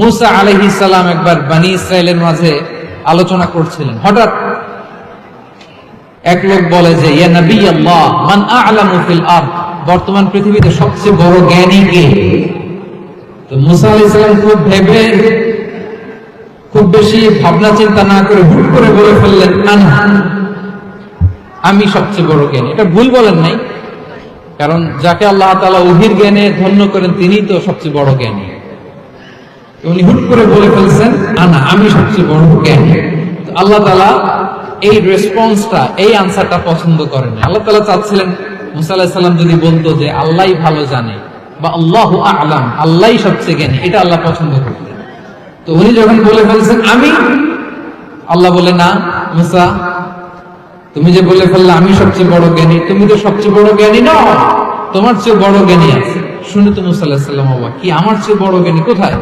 মুসা আলহি সালাম একবার বানি ইসরায়েলের মাঝে আলোচনা করছিলেন। হঠাৎ এক লোক বলে যে মান বর্তমান পৃথিবীতে সবচেয়ে বড় জ্ঞানী কে? তো মুসা আলাইহিস সালাম খুব ভেবে, খুব বেশি ভাবনা চিন্তা না করে ভুল করে বলে ফেললেন আনা আমি সবচেয়ে বড় জ্ঞানী। এটা ভুল বলেন নাই, কারণ যাকে আল্লাহ তাআলা ওহির জ্ঞানে ধন্য করেন তিনি তো সবচেয়ে বড় জ্ঞানী। উনি হুট করে বলে ফেলছেন আনা আমি সবচেয়ে বড় জ্ঞানী। আল্লাহ তালা এই রেসপন্সটা এই আনসারটা পছন্দ করেন আল্লাহ তালা চাচ্ছিলেন, মুসা আলাহিসাল্লাম যদি বলতো যে আল্লাহ ভালো জানে বা আল্লাহ আলাম আল্লাহ সবচেয়ে জ্ঞানী, এটা আল্লাহ পছন্দ করতেন। তো উনি যখন বলে ফেলছেন, আমি? আল্লাহ বলে, না, মুসা, তুমি যে বলে ফেললে আমি সবচেয়ে বড় জ্ঞানী, তুমি তো সবচেয়ে বড় জ্ঞানী নও, তোমার চেয়ে বড় জ্ঞানী আছে। শুনে তো মুসা আলাহিসাল্লাম সাল্লাম কি, আমার চেয়ে বড় জ্ঞানী কোথায়?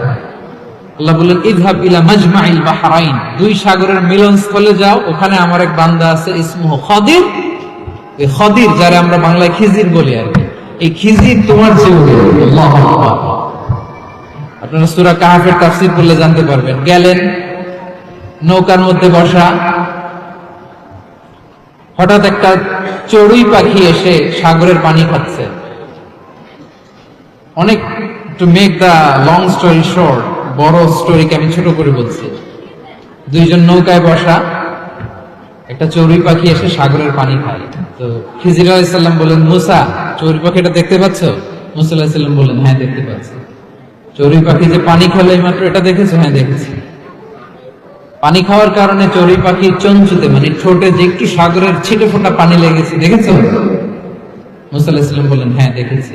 আল্লাহ বললেন, ইযহাব ইলা মাজমাইল বাহরাইন। দুই সাগরের মিলনস্থলে যাও, ওখানে আমার এক বান্দা আছে, ইসমুহ খদির। এই খদির যারা আমরা বাংলায় খিজির বলি আর কি। এই খিজির তোমার আকবার। আপনারা সূরা কাহাফের তাফসীর করলে জানতে পারবেন। গেলেন, নৌকার মধ্যে বসা। হঠাৎ একটা চড়ুই পাখি এসে সাগরের পানি খাচ্ছে। অনেক to make the long story short বড় স্টোরিকে আমি ছোট করে বলছি। দুইজন নৌকায় বসা, একটা চড়ুই পাখি এসে সাগরের পানি খায়। তো খিজির আলাইসাল্লাম বললেন, মুসা, চড়ুই পাখিটা দেখতে পাচ্ছ? মুসা আলাহিসাল্লাম বললেন হ্যাঁ দেখতে পাচ্ছি। চড়ুই পাখি যে পানি খেলো মাত্র এটা দেখেছ? হ্যাঁ দেখেছি। পানি খাওয়ার কারণে চড়ুই পাখি চঞ্চুতে মানে ঠোঁটে যে একটু সাগরের ছিটে ফোটা পানি লেগেছে, দেখেছ? মুসা আলাহিসাল্লাম বললেন হ্যাঁ দেখেছি।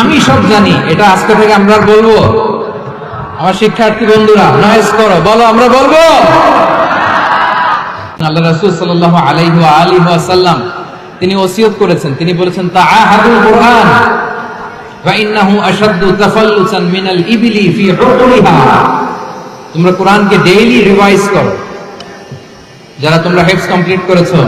আমি সব জানি, এটা আজকে থেকে আমরা বলব। আমার শিক্ষার্থী বন্ধুরা নয়েজ করো বলো, আমরা বলব? আল্লাহ রাসূল সাল্লাল্লাহু আলাইহি ওয়া তিনি ওসিয়ত করেছেন। তিনি বলেছেন, তাআহাদুল কুরআন। ওয়া ইন্নাহু আশাদ্দু তাফাল্লুসান মিনাল ইবলি ফি হুকুলিহা তোমরা কোরআনকে ডেইলি রিভাইজ করো যারা তোমরা হেফজ কমপ্লিট করেছো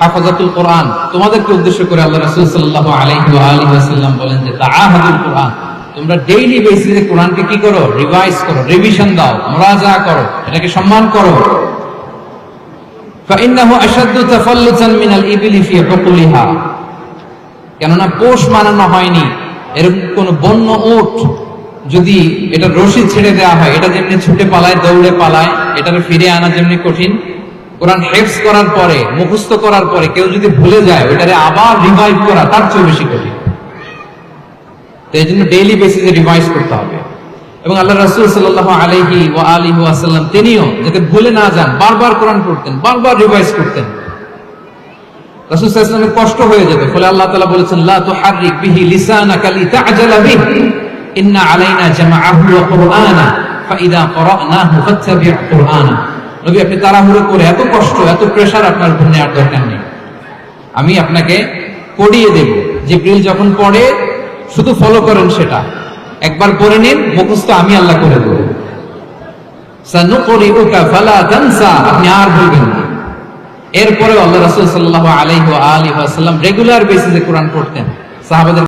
হাফাজাতুল কোরআন তোমাদেরকে উদ্দেশ্য করে আল্লাহ রাসূল সাল্লাল্লাহু আলাইহি ওয়া আলিহি ওয়াসাল্লাম বলেন যে তাআহাদুল কোরআন তোমরা ডেইলি বেসিসে কোরআনকে কি করো রিভাইজ করো রিভিশন দাও মুরাজা করো এটাকে সম্মান করো فإنه أشد تفلتا من الإبل في حقولها কেননা পোষ মানানো হয়নি এরকম কোন বন্য উট যদি এটা রশি ছেড়ে দেওয়া হয়, এটা যেমনি ছুটে পালায়, দৌড়ে পালায়, এটাকে ফিরে আনা যেমনি কঠিন, কোরআন হেফস করার পরে, মুখস্থ করার পরে কেউ যদি ভুলে যায়, ওইটারে আবার রিভাইভ করা তার চেয়ে বেশি কঠিন। তো এই জন্য ডেইলি বেসিসে রিভাইজ করতে হবে। এবং আল্লাহ রাসূল সাল্লাল্লাহু আলাইহি ও আলিহি ওয়াসাল্লাম, তিনিও যাতে ভুলে না যান, বারবার কোরআন পড়তেন, বারবার রিভাইজ করতেন। রাসূল সাল্লাল্লাহু আলাইহি ওয়াসাল্লামের কষ্ট হয়ে যাবে। ফলে আল্লাহ তাআলা বলেছেন আমি আপনাকে পড়িয়ে দেব। জিব্রিল যখন পড়ে, শুধু ফলো করেন সেটা। একবার পড়ে নিন, মুখস্থ আমি আল্লাহ করে দেব। সানুকরিউকা ফালা তানসা। আপনি আর বলবেন না। এরপরে আল্লাহ রাসুল সাল্লাহ আলহ আলী আসাল্লাম রেগুলার বেসিসে কোরআন পড়তেন। সাহাবাদের